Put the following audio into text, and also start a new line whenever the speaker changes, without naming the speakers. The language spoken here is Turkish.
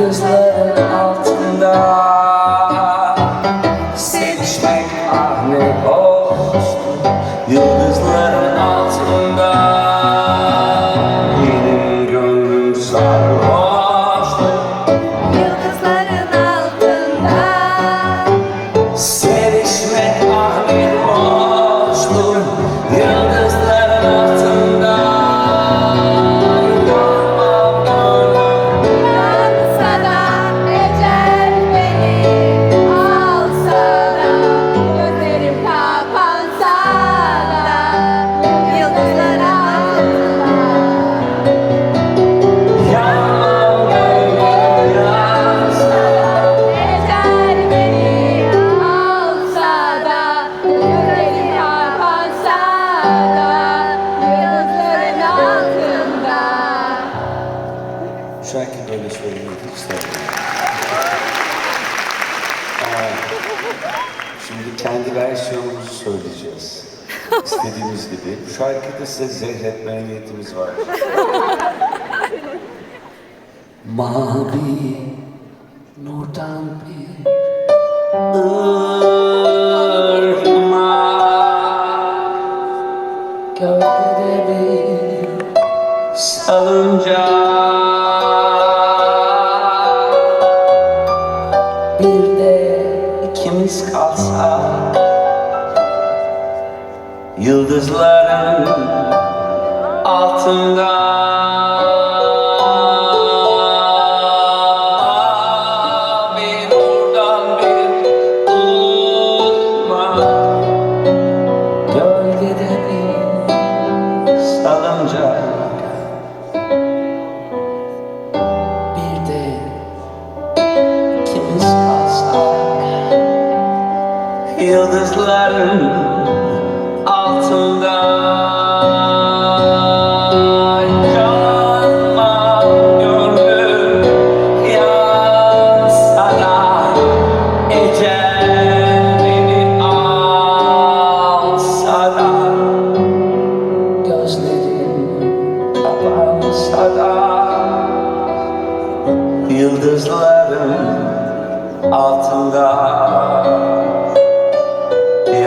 Yıldızların altında. Sevişmek ah ne hoştu Bu şarkıyı böyle söylemek. Aa, Şimdi kendi versiyonumuzu söyleyeceğiz. İstediğimiz gibi. Bu şarkıda size zehretmeye niyetimiz var. Mavi nurdan bir ırmak Gölgede bir salıncak ikimiz kalsak Yıldızların altında Yıldızların altında. Yanmam gönlüm yansa da Ecel Gözlerim kapansa da Yıldızların altında